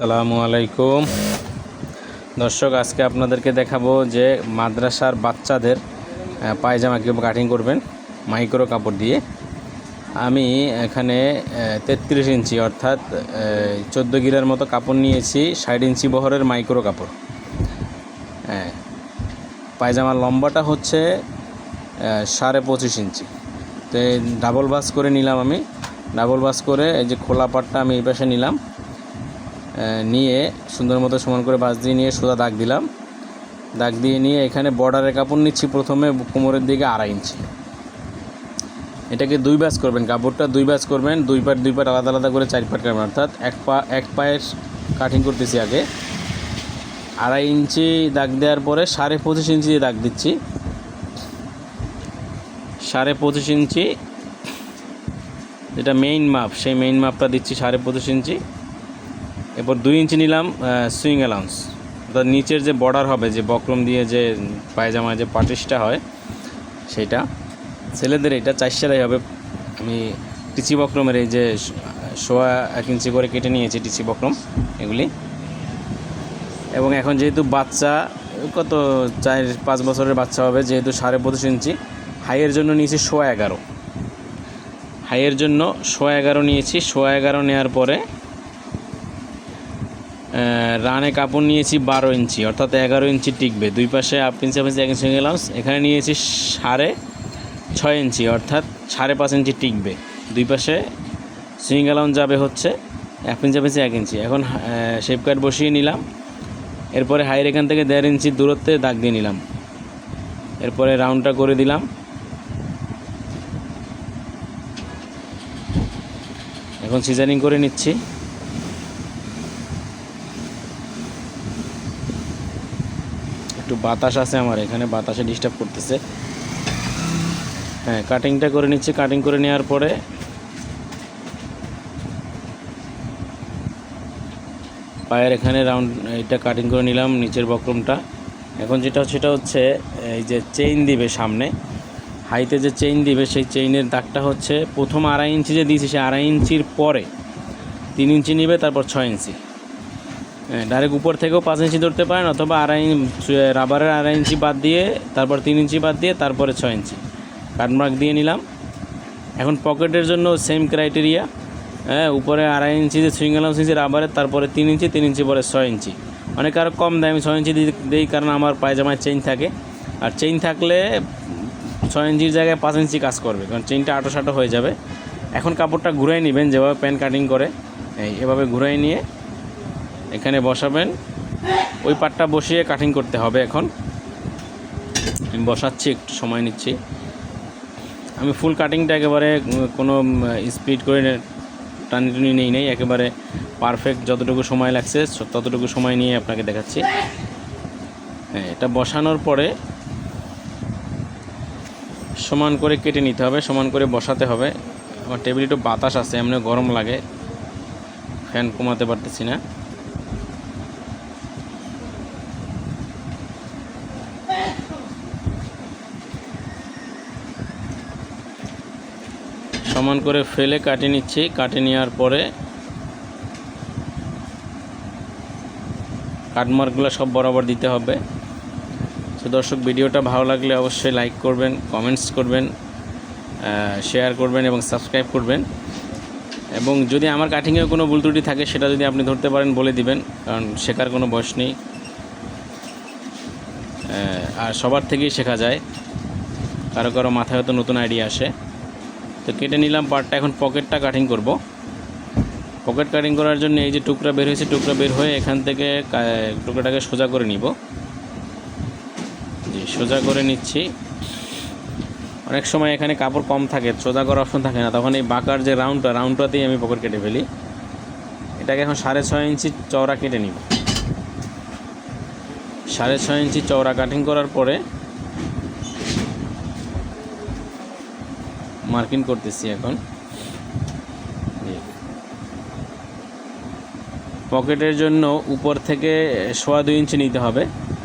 আসসালামু আলাইকুম। দর্শক, আজকে আপনাদেরকে দেখাবো যে মাদ্রাসার বাচ্চাদের পায়জামা কীভাবে কাটিং করবেন মাইক্রো কাপড় দিয়ে। আমি এখানে তেত্রিশ ইঞ্চি অর্থাৎ চোদ্দ গিলার মতো কাপড় নিয়েছি, ষাট ইঞ্চি বহরের মাইক্রো কাপড়। হ্যাঁ পায়জামার লম্বাটা হচ্ছে সাড়ে পঁচিশ ইঞ্চি। তো ডাবল বাস করে নিলাম আমি। ডাবল বাস করে এই যে খোলা পাটটা আমি এই পাশে নিলাম। নিয়ে সুন্দর মতো সমান করে বাঁশ দিয়ে নিয়ে সোজা দাগ দিলাম। দাগ দিয়ে নিয়ে এখানে বর্ডারের কাপড় নিচ্ছি প্রথমে, কোমরের দিকে আড়াই ইঞ্চি। এটাকে দুই ব্যাচ করবেন, কাপড়টা দুই ব্যাচ করবেন, দুই পাট দুই পাট আলাদা আলাদা করে চার পাট করবেন, অর্থাৎ এক পা, এক পায়ের কাটিং করতেছি আগে। আড়াই ইঞ্চি দাগ দেওয়ার পরে সাড়ে পঁচিশ ইঞ্চি দিয়ে দাগ দিচ্ছি। সাড়ে পঁচিশ ইঞ্চি, যেটা মেইন মাপ সেই মেইন মাপটা দিচ্ছি সাড়ে পঁচিশ ইঞ্চি। এরপর দুই ইঞ্চি নিলাম সুইং অ্যালাউন্স। অর্থাৎ নিচের যে বর্ডার হবে, যে বক্রম দিয়ে যে পায়জামায় যে পাটিসটা হয়, সেটা। ছেলেদের এটা চার সেলাই হবে। আমি টিচি বক্রমের এই যে সোয়া এক ইঞ্চি করে কেটে নিয়েছি টিচি বক্রম, এগুলি। এবং এখন যেহেতু বাচ্চা, কত চার, পাঁচ বছরের বাচ্চা হবে, যেহেতু সাড়ে পঁচিশ ইঞ্চি, হাইয়ের জন্য নিয়েছি সোয়া এগারো। হাইয়ের জন্য সোয়া এগারো নিয়েছি। সোয়া এগারো নেওয়ার পরে রানে কাপড় নিয়েছি বারো ইঞ্চি, অর্থাৎ এগারো ইঞ্চি টিকবে। দুই পাশে আপ ইঞ্চি আপ ইঞ্চি এক ইঞ্চি গেলাম এখানে নিয়েছি সাড়ে ছয় ইঞ্চি, অর্থাৎ সাড়ে পাঁচ ইঞ্চি টিকবে। দুই পাশে সুইং অ্যালাউন্স যাবে হচ্ছে এক ইঞ্চি আপ ইঞ্চি এক ইঞ্চি। এখন শেপ কাট বসিয়ে নিলাম। এরপরে হাইয়ের এখান থেকে দেড় ইঞ্চি দূরত্বে দাগ দিয়ে নিলাম। এরপরে রাউন্ডটা করে দিলাম। এখন সিজারিং করে নিচ্ছি। একটু বাতাস আছে আমার, এখানে বাতাসে ডিস্টার্ব করতেছে। হ্যাঁ কাটিংটা করে নিচ্ছি কাটিং করে নেওয়ার পরে। পায়ের এখানে রাউন্ড এটা কাটিং করে নিলাম, নিচের বক্রমটা। এখন যেটা, সেটা হচ্ছে, এই যে চেইন দিবে সামনে। হাইতে যে চেইন দিবে, সেই চেইনের দাগটা হচ্ছে, প্রথম আড়াই ইঞ্চি যে দিয়েছি সেই আড়াই ইঞ্চির পরে তিন ইঞ্চি নিবে, তারপর ছয় ইঞ্চি ডাইরেক্ট উপর থেকেও পাঁচ ইঞ্চি ধরতে পারেন অথবা আড়াই ইঞ্চি- রাবারের আড়াই ইঞ্চি বাদ দিয়ে, তারপর তিন ইঞ্চি বাদ দিয়ে, তারপরে ছয় ইঞ্চি। কাটমার্ক দিয়ে নিলাম। এখন পকেটের জন্য সেম ক্রাইটেরিয়া হ্যাঁ উপরে আড়াই ইঞ্চি যে সুইং অ্যালাউন্স ইঞ্চি রাবারের তারপরে তিন ইঞ্চি তিন ইঞ্চি পরে ছয় ইঞ্চি। অনেক আরও কম দেয় আমি ছয় ইঞ্চি দিই- কারণ আমার পায়জামায় চেইন থাকে। আর চেইন থাকলে ছয় ইঞ্চির জায়গায় পাঁচ ইঞ্চি কাজ করবে, কারণ চেইনটা আটো সাটো হয়ে যাবে। এখন কাপড়টা ঘুরাই নেবেন, যেভাবে প্যান্ট কাটিং করে, এই, এভাবে ঘুরাই নিয়ে এখানে বসাবেন। ওই পাটটা বসিয়ে কাটিং করতে হবে এখন। আমি বসাচ্ছি, একটু সময় নিচ্ছি। আমি ফুল কাটিংটা একেবারে কোনো স্পিড করে টানি টুনি নেই নেই। একেবারে পারফেক্ট যতটুকু সময় লাগছে ততটুকু সময় নিয়ে আপনাকে দেখাচ্ছি। হ্যাঁ এটা বসানোর পরে সমান করে কেটে নিতে হবে, সমান করে বসাতে হবে। আমার টেবিলে একটু বাতাস আছে এমনি গরম লাগে। ফ্যান কমাতে পারতেছি না। সমান করে ফেলে কাটে নিচ্ছি। কাটে নেওয়ার পরে কাটমার্কগুলো সব বরাবর দিতে হবে। তো দর্শক, ভিডিওটা ভালো লাগলে অবশ্যই লাইক করবেন কমেন্টস করবেন শেয়ার করবেন এবং সাবস্ক্রাইব করবেন। এবং যদি আমার কাটিংয়ে কোনো ভুল ত্রুটি থাকে, সেটা যদি আপনি ধরতে পারেন, বলে দিবেন, কারণ শেখার কোনো বয়স নেই। আর সবার থেকেই শেখা যায়। কারও কারও মাথায় হয়তো নতুন আইডিয়া আসে। তো কেটে নিলাম পার্টটা এখন পকেটটা কাটিং করব। পকেট কাটিং করার জন্য এই যে টুকরা বের হয়েছে, টুকরা বের হয়ে এখান থেকে টুকরাটাকে সোজা করে নিব। জি, সোজা করে নিচ্ছি। অনেক সময় এখানে কাপড় কম থাকে, সোজা করার অপশন থাকে না। তখন এই বাঁকার যে রাউন্ডটা রাউন্ডটাতেই আমি পকেট কেটে ফেলি। এটাকে এখন সাড়ে ছয় ইঞ্চি চওড়া কেটে নিব। সাড়ে ছয় ইঞ্চি চওড়া কাটিং করার পরে মার্কিং করতেছি এখন। পকেটের জন্য উপর থেকে সোয়া দুই ইঞ্চি নিতে হবে।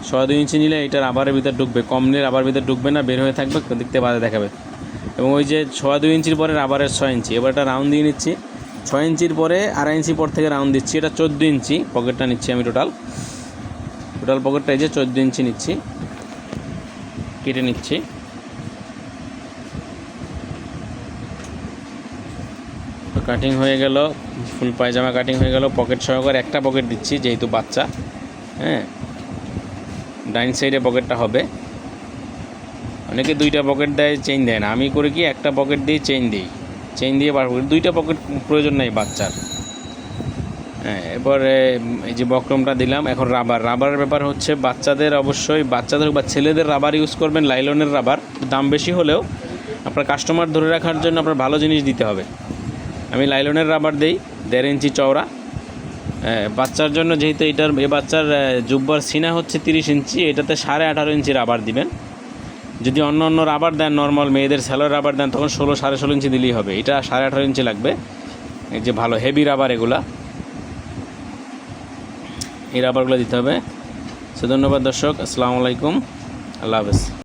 সোয়া দুই ইঞ্চি নিলে এটা রাবারের ভিতর ঢুকবে। কম নিলে রাবার ভিতর ঢুকবে না, বের হয়ে থাকবে, দেখতে বাজে দেখাবে। এবং ওই যে সোয়া দুই ইঞ্চির পরে রাবারের ছয় ইঞ্চি, এবার একটা রাউন্ড দিয়ে নিচ্ছি। ছয় ইঞ্চির পরে আড়াই ইঞ্চি পর থেকে রাউন্ড দিচ্ছি। এটা চোদ্দ ইঞ্চি পকেটটা নিচ্ছি আমি টোটাল। টোটাল পকেটটা এই যে চোদ্দ ইঞ্চি নিচ্ছি। কেটে নিচ্ছি। কাটিং হয়ে গেল ফুল পায়জামা কাটিং হয়ে গেল পকেট সহকারে একটা পকেট দিচ্ছি, যেহেতু বাচ্চা হ্যাঁ? ডাইন সাইডে পকেটটা হবে। অনেকে দুইটা পকেট দেয় চেইন দেয় না। আমি করে কি একটা পকেট দিয়ে চেইন দিই। চেইন দিয়ে বার করি। দুইটা পকেট প্রয়োজন নাই বাচ্চার। হ্যাঁ এরপরে, এই যে বক্রমটা দিলাম, এখন রাবার রাবারের ব্যাপার হচ্ছে বাচ্চাদের অবশ্যই, বাচ্চাদের বা ছেলেদের রাবার ইউজ করবেন লাইলনের রাবার দাম বেশি হলেও আপনার কাস্টমার ধরে রাখার জন্য আপনার ভালো জিনিস দিতে হবে। আমি লাইলনের রাবার দেই, দেড় ইঞ্চি চওড়া। বাচ্চার জন্য যেহেতু এটার, এ বাচ্চার জুব্বার সিনা হচ্ছে তিরিশ ইঞ্চি, এটাতে সাড়ে আঠারো ইঞ্চি রাবার দিবেন। যদি অন্য অন্য রাবার দেন, নর্মাল মেয়েদের স্যালোর রাবার দেন, তখন ষোলো, সাড়ে ষোলো ইঞ্চি দিলেই হবে। এটা সাড়ে আঠারো ইঞ্চি লাগবে। এই যে ভালো হেভি রাবার এগুলা। এই রাবারগুলো দিতে হবে। সো ধন্যবাদ দর্শক, আসসালামু আলাইকুম। আল্লাহ হাফেজ।